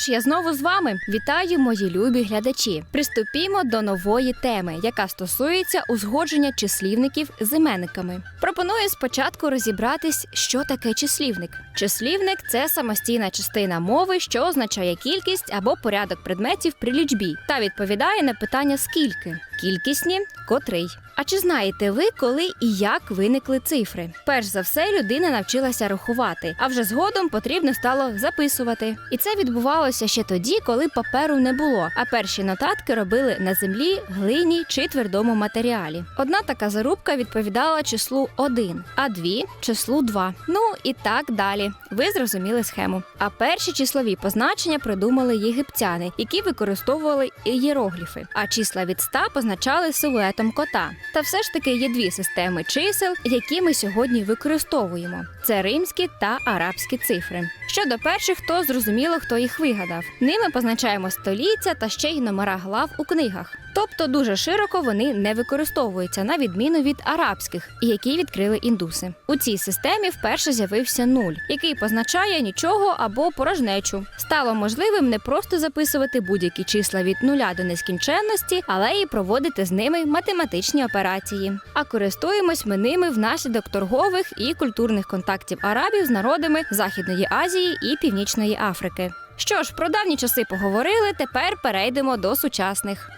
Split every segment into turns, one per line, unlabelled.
ж, я знову з вами. Вітаю, мої любі глядачі. Приступімо до нової теми, яка стосується узгодження числівників з іменниками. Пропоную спочатку розібратись, що таке числівник. Числівник це самостійна частина мови, що означає кількість або порядок предметів при лічбі, та відповідає на питання скільки. Кількісні котрий. А чи знаєте ви, коли і як виникли цифри? Перш за все, людина навчилася рахувати, а вже згодом потрібно стало записувати. І це відбувалося ще тоді, коли паперу не було. А перші нотатки робили на землі, глині чи твердому матеріалі. Одна така зарубка відповідала числу 1, а дві числу 2. Ну і так далі. Ви зрозуміли схему. А перші числові позначення придумали єгиптяни, які використовували ієрогліфи. А числа від 100 позначали силуетом кота. Та все ж таки є дві системи чисел, які ми сьогодні використовуємо: це римські та арабські цифри. Щодо перших, то зрозуміло, хто їх вигадав. Ними позначаємо століття та ще й номера глав у книгах. Тобто дуже широко вони не використовуються на відміну від арабських, які відкрили індуси. У цій системі вперше з'явився нуль, який позначає нічого або порожнечу. Стало можливим не просто записувати будь-які числа від нуля до нескінченності, але й проводити з ними математичні операції. А користуємось ми ними внаслідок торгових і культурних контактів арабів з народами Західної Азії і Північної Африки. Що ж, про давні часи поговорили. Тепер перейдемо до сучасних.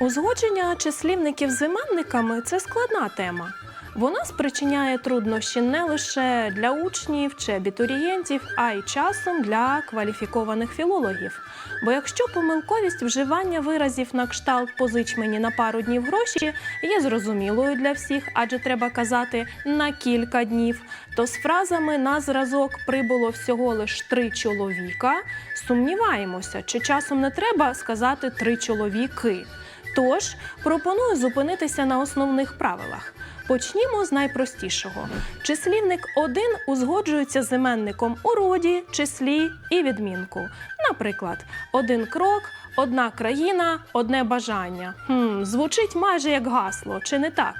Узгодження числівників з іменниками це складна тема. Вона спричиняє труднощі не лише для учнів чи абітурієнтів, а й часом для кваліфікованих філологів. Бо якщо помилковість вживання виразів на кшталт позич мені на пару днів гроші є зрозумілою для всіх, адже треба казати на кілька днів, то з фразами на зразок прибуло всього лиш три чоловіка. Сумніваємося, чи часом не треба сказати три чоловіки. Тож пропоную зупинитися на основних правилах. Почнімо з найпростішого. Числівник 1 узгоджується з іменником у роді, числі і відмінку. Наприклад, один крок, одна країна, одне бажання. Хм, звучить майже як гасло, чи не так?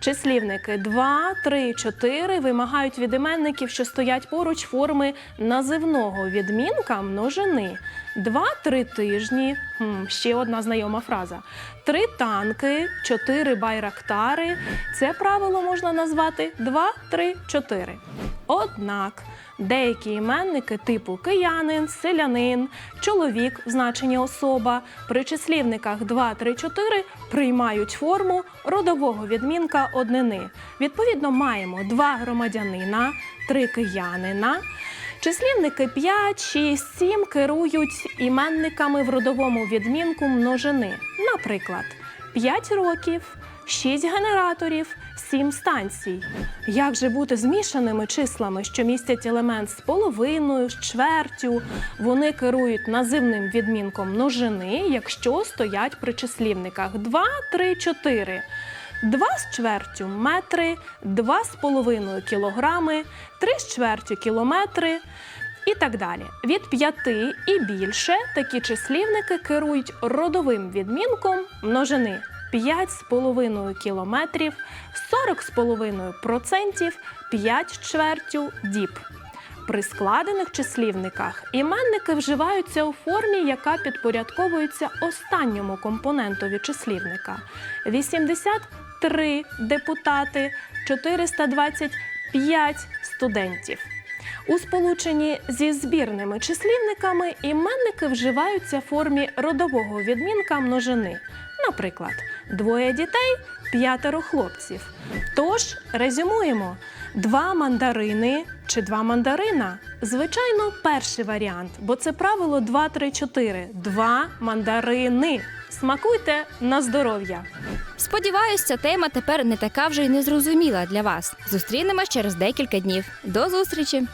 Числівники 2, 3, 4 вимагають від іменників, що стоять поруч форми називного відмінка множини. 2-3 тижні. Хм, ще одна знайома фраза. Три танки, чотири байрактари. Це правило можна назвати 2, 3, 4. Однак деякі іменники типу киянин, селянин, чоловік в значенні особа при числівниках 2, 3, 4 приймають форму родового відмінка однини. Відповідно, маємо два громадянина, три киянина. Числівники 5, 6, 7 керують іменниками в родовому відмінку множини. Наприклад, 5 років, 6 генераторів, 7 станцій. Як же бути змішаними числами, що містять елемент з половиною, з чвертю? Вони керують називним відмінком множини, якщо стоять при числівниках 2, 3, 4. Два з чвертю метри, два з половиною кілограми, три з чвертю кілометри і так далі. Від п'яти і більше такі числівники керують родовим відмінком множини 5 з половиною кілометрів, 40 з половиною процентів, 5 чвертю діб. При складених числівниках іменники вживаються у формі, яка підпорядковується останньому компонентові числівника. 83 депутати, 425 студентів. У сполученні зі збірними числівниками іменники вживаються в формі родового відмінка множини. Наприклад, двоє дітей, п'ятеро хлопців. Тож резюмуємо: два мандарини чи два мандарина. Звичайно, перший варіант, бо це правило 2, 3, 4. Два мандарини. Смакуйте на здоров'я!
Сподіваюсь, ця тема тепер не така вже й незрозуміла для вас. Зустрінемось через декілька днів. До зустрічі!